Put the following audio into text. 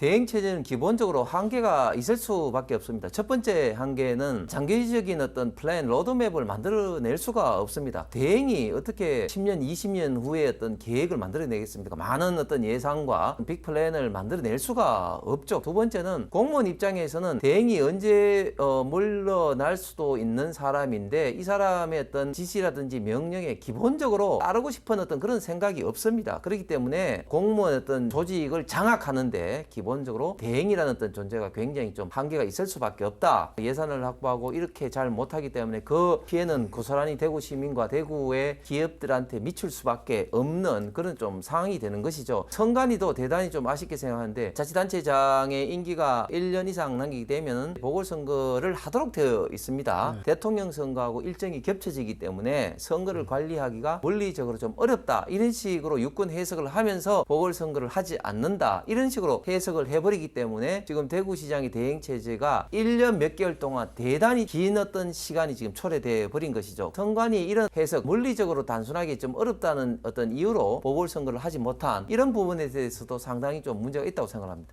대행 체제는 기본적으로 한계가 있을 수밖에 없습니다. 첫 번째 한계는 장기적인 어떤 플랜, 로드맵을 만들어낼 수가 없습니다. 대행이 어떻게 10년, 20년 후에 어떤 계획을 만들어내겠습니까? 많은 어떤 예상과 빅 플랜을 만들어낼 수가 없죠. 두 번째는 공무원 입장에서는 대행이 언제 어, 물러날 수도 있는 사람인데 이 사람의 어떤 지시라든지 명령에 기본적으로 따르고 싶은 어떤 그런 생각이 없습니다. 그렇기 때문에 공무원 어떤 조직을 장악하는데 기본 적으로 대행이라는 어떤 존재가 굉장히 좀 한계가 있을 수밖에 없다. 예산을 확보하고 이렇게 잘 못하기 때문에 그 피해는 고스란히 대구 시민과 대구의 기업들한테 미칠 수밖에 없는 그런 좀 상황이 되는 것이죠. 선관위도 대단히 좀 아쉽게 생각하는데 자치단체장의 임기가 1년 이상 남기게 되면 보궐선거를 하도록 되어 있습니다. 대통령 선거하고 일정이 겹쳐지기 때문에 선거를 관리하기가 물리적으로 좀 어렵다. 이런 식으로 유권 해석을 하면서 보궐선거를 하지 않는다. 이런 식으로 해석 을 해버리기 때문에 지금 대구시장의 대행체제가 1년 몇 개월 동안 대단히 긴 어떤 시간이 지금 초래돼 버린 것이죠. 선관위 이런 해석 물리적으로 단순하게 좀 어렵다는 어떤 이유로 보궐선거를 하지 못한 이런 부분에 대해서도 상당히 좀 문제가 있다고 생각합니다.